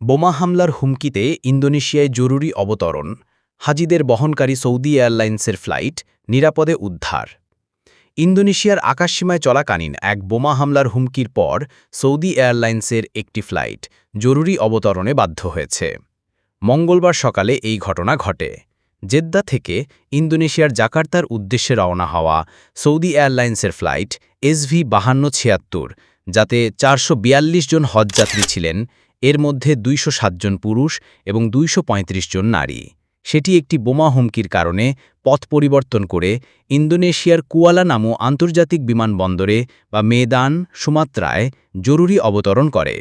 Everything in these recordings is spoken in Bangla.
বোমা হামলার হুমকিতে ইন্দোনেশিয়ায় জরুরি অবতরণ, হাজিদের বহনকারী সৌদি এয়ারলাইন্সের ফ্লাইট নিরাপদে উদ্ধার। ইন্দোনেশিয়ার আকাশসীমায় চলাকালীন এক বোমা হামলার হুমকির পর সৌদি এয়ারলাইন্সের একটি ফ্লাইট জরুরি অবতরণে বাধ্য হয়েছে। মঙ্গলবার সকালে এই ঘটনা ঘটে। জেদ্দা থেকে ইন্দোনেশিয়ার জাকার্তার উদ্দেশ্যে রওনা হওয়া সৌদি এয়ারলাইন্সের ফ্লাইট এসভি বাহান্ন ছিয়াত্তর যাতে চারশো বিয়াল্লিশ জন হজযাত্রী ছিলেন, এর মধ্যে দুইশো জন পুরুষ এবং দুইশো পঁয়ত্রিশ জন নারী। সেটি একটি বোমা হুমকির কারণে পথ পরিবর্তন করে ইন্দোনেশিয়ার কুয়ালা নামু আন্তর্জাতিক বিমানবন্দরে বা মেদান, সুমাত্রায় জরুরি অবতরণ করে।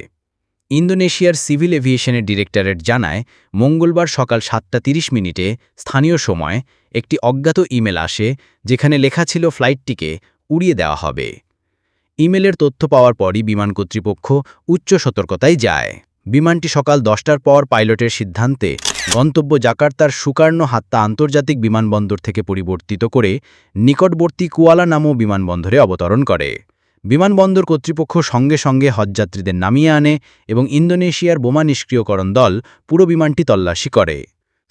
ইন্দোনেশিয়ার সিভিল এভিয়েশনের ডিরেক্টরেট জানায়, মঙ্গলবার সকাল সাতটা তিরিশ মিনিটে স্থানীয় সময় একটি অজ্ঞাত ইমেল আসে, যেখানে লেখা ছিল ফ্লাইটটিকে উড়িয়ে দেওয়া হবে। ইমেলের তথ্য পাওয়ার পরই বিমান কর্তৃপক্ষ উচ্চ সতর্কতায় যায়। বিমানটি সকাল দশটার পর পাইলটের সিদ্ধান্তে গন্তব্য জাকার্তার সুকার্ণ হাত্তা আন্তর্জাতিক বিমানবন্দর থেকে পরিবর্তিত করে নিকটবর্তী কুয়ালা নামও বিমানবন্দরে অবতরণ করে। বিমানবন্দর কর্তৃপক্ষ সঙ্গে সঙ্গে হজযাত্রীদের নামিয়ে আনে এবং ইন্দোনেশিয়ার বোমা নিষ্ক্রিয়করণ দল পুরো বিমানটি তল্লাশি করে।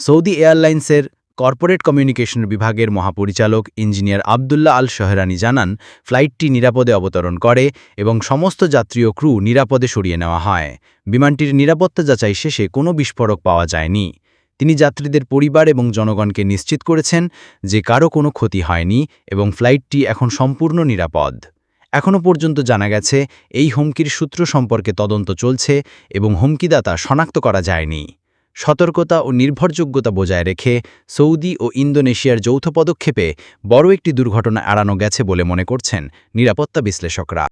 সৌদি এয়ারলাইন্সের কর্পোরেট কমিউনিকেশন বিভাগের মহাপরিচালক ইঞ্জিনিয়ার আবদুল্লাহ আল শহরানি জানান, ফ্লাইটটি নিরাপদে অবতরণ করে এবং সমস্ত যাত্রী ও ক্রু নিরাপদে সরিয়ে নেওয়া হয়। বিমানটির নিরাপত্তা যাচাই শেষে কোনো বিস্ফোরক পাওয়া যায়নি। তিনি যাত্রীদের পরিবার এবং জনগণকে নিশ্চিত করেছেন যে কারও কোনো ক্ষতি হয়নি এবং ফ্লাইটটি এখন সম্পূর্ণ নিরাপদ। এখনও পর্যন্ত জানা গেছে, এই হুমকির সূত্র সম্পর্কে তদন্ত চলছে এবং হুমকিদাতা শনাক্ত করা যায়নি। সতর্কতা ও নির্ভরযোগ্যতা বজায় রেখে সৌদি ও ইন্দোনেশিয়ার যৌথ পদক্ষেপে বড় একটি দুর্ঘটনা এড়ানো গেছে বলে মনে করছেন নিরাপত্তা বিশ্লেষকরা।